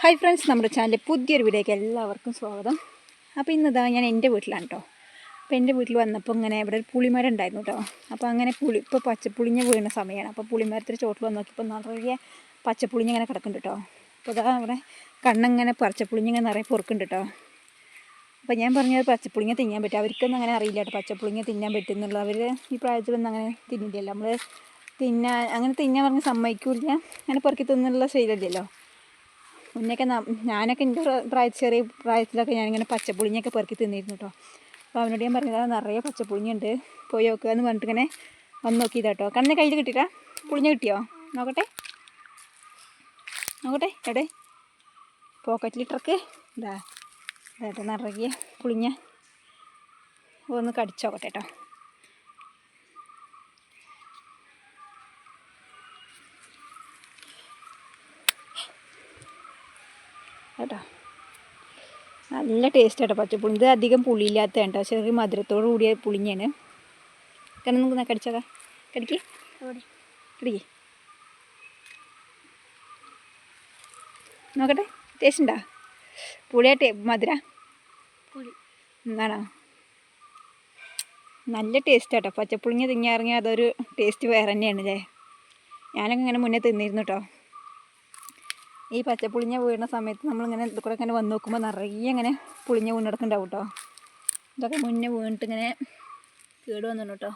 Hi friends നമ്മുടെ ചാനലിൽ പുതിയൊരു വീഡിയോയ്ക്ക് എല്ലാവർക്കും സ്വാഗതം. അപ്പോൾ ഇന്നിതാ ഞാൻ എന്റെ വീട്ടിലാണ് കേട്ടോ അപ്പോൾ എന്റെ വീട്ടിൽ വന്നപ്പോൾ ഇങ്ങനെ ഇവിടെ ഒരു പുളിമരം ഉണ്ടായിരുന്നു കേട്ടോ അപ്പോൾ അങ്ങനെ പുളി ഇപ്പോൾ പച്ചപ്പുളിഞ്ഞ് വീണ സമയമാണ്. അപ്പോൾ പുളിമരത്തിന്റെ ചോട്ടിൽ വന്ന് നോക്കിയപ്പോൾ നിറയെ പച്ചപ്പുളിഞ്ഞ് ഇങ്ങനെ കിടക്കുന്നുണ്ട് കേട്ടോ അപ്പോൾ ഇതാ ഇവിടെ കണ്ണിങ്ങനെ പച്ചപ്പുളിഞ്ഞ് ഇങ്ങനെ നിറയെ പൊറുക്കുന്നുണ്ട് കേട്ടോ അപ്പോൾ ഞാൻ പറഞ്ഞത് പച്ചപ്പുളിങ്ങ തിന്നാൻ പറ്റും. അവർക്കൊന്നും അങ്ങനെ അറിയില്ല കേട്ടോ പച്ചപ്പുളിങ്ങ തിന്നാൻ പറ്റുന്നുള്ളൂ അവർ ഈ പ്രായത്തിലൊന്നും അങ്ങനെ തിന്നില്ലല്ലോ. നമ്മൾ തിന്നാൻ അങ്ങനെ തിന്നാൻ പറഞ്ഞ് സമ്മതിക്കില്ല. അങ്ങനെ പുറക്കി തിന്നുള്ള ശീലമില്ലല്ലോ മുന്നേക്കെ ഞാനൊക്കെ എന്റെ പ്ര- പ്രായ ചെറിയ പ്രായത്തിലൊക്കെ ഞാനിങ്ങനെ പച്ചപ്പുളിഞ്ഞൊക്കെ പെറുക്കി തിന്നിരുന്നു കേട്ടോ അപ്പോൾ അവനോട് ഞാൻ പറഞ്ഞത് "ആ, നിറയെ പച്ചപ്പുളിഞ്ഞുണ്ട് പോയി നോക്കുക എന്ന് പറഞ്ഞിട്ട് ഇങ്ങനെ വന്ന് നോക്കിയതാ കേട്ടോ കണ്ണിന് കയ്യിൽ കിട്ടിയിട്ടാ? പുളിഞ്ഞ കിട്ടിയോ? നോക്കട്ടെ. നോക്കട്ടെ എവിടെ പോക്കറ്റിൽ പോക്കറ്റിലിട്ടർക്ക് ഇതാ. ഇതായിട്ട് നിറയെ പുളിഞ്ഞ. ഒന്ന് കടിച്ചോക്കട്ടെ കേട്ടോ കേട്ടോ. നല്ല ടേസ്റ്റ് കേട്ടോ പച്ചപ്പുളി ഇത് അധികം പുളിയില്ലാത്ത കേട്ടോ ചെറിയ മധുരത്തോട് കൂടിയ പുളിഞ്ഞാണ്. കാരണം നമുക്ക് കടിച്ചതാ. കടിക്ക്? കടിക്ക്. നോക്കട്ടെ. ടേസ്റ്റ് ഉണ്ടോ? പുളിയാട്ടെ മധുര? പുളി. എന്താണോ? നല്ല ടേസ്റ്റ് കേട്ടോ പച്ചപ്പുളിങ്ങ തിങ്ങിയിറങ്ങിയാൽ അതൊരു ടേസ്റ്റ് വേറെ തന്നെയാണ് അല്ലേ ഞാനൊക്കെ ഇങ്ങനെ മുന്നേ തിന്നിരുന്നു കേട്ടോ ഈ പച്ചപ്പുളിഞ്ഞ വീഴുന്ന സമയത്ത് നമ്മളിങ്ങനെ ഇത് കൂടെ ഇങ്ങനെ വന്ന് നോക്കുമ്പോൾ നിറയെ ഇങ്ങനെ പുളിഞ്ഞ വീണെടുക്കുന്നുണ്ടാവും കേട്ടോ ഇതൊക്കെ മുന്നേ വീണിട്ട് ഇങ്ങനെ കേട് വന്നു കേട്ടോ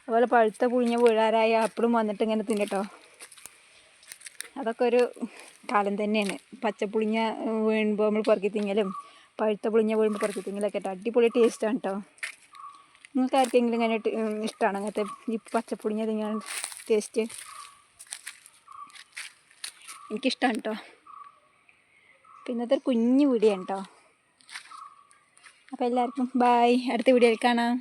അതുപോലെ പഴുത്ത പുളിഞ്ഞ വീഴാറായ ആപ്പിളും വന്നിട്ട് ഇങ്ങനെ തിന്നട്ടോ അതൊക്കെ ഒരു കാലം തന്നെയാണ്. പച്ചപ്പുളിഞ്ഞ വീഴുമ്പോൾ നമ്മൾ പുറക്കി തിങ്ങലും പഴുത്ത പുളിഞ്ഞ വീഴുമ്പോൾ പുറക്കി തിങ്ങലൊക്കെ കേട്ടോ അടിപൊളി ടേസ്റ്റാണ് കേട്ടോ നിങ്ങൾക്ക് ആർക്കെങ്കിലും ഇങ്ങനെ ഇഷ്ടമാണ് അങ്ങനത്തെ ഈ പച്ചപ്പുളിഞ്ഞ തിങ്ങാൻ ടേസ്റ്റ് എനിക്കിഷ്ടമാണ് കേട്ടോ പിന്നത്തെ ഒരു കുഞ്ഞു വീഡിയോ കേട്ടോ അപ്പോൾ എല്ലാവർക്കും ബായ് അടുത്ത വീഡിയോയിൽ കാണാം.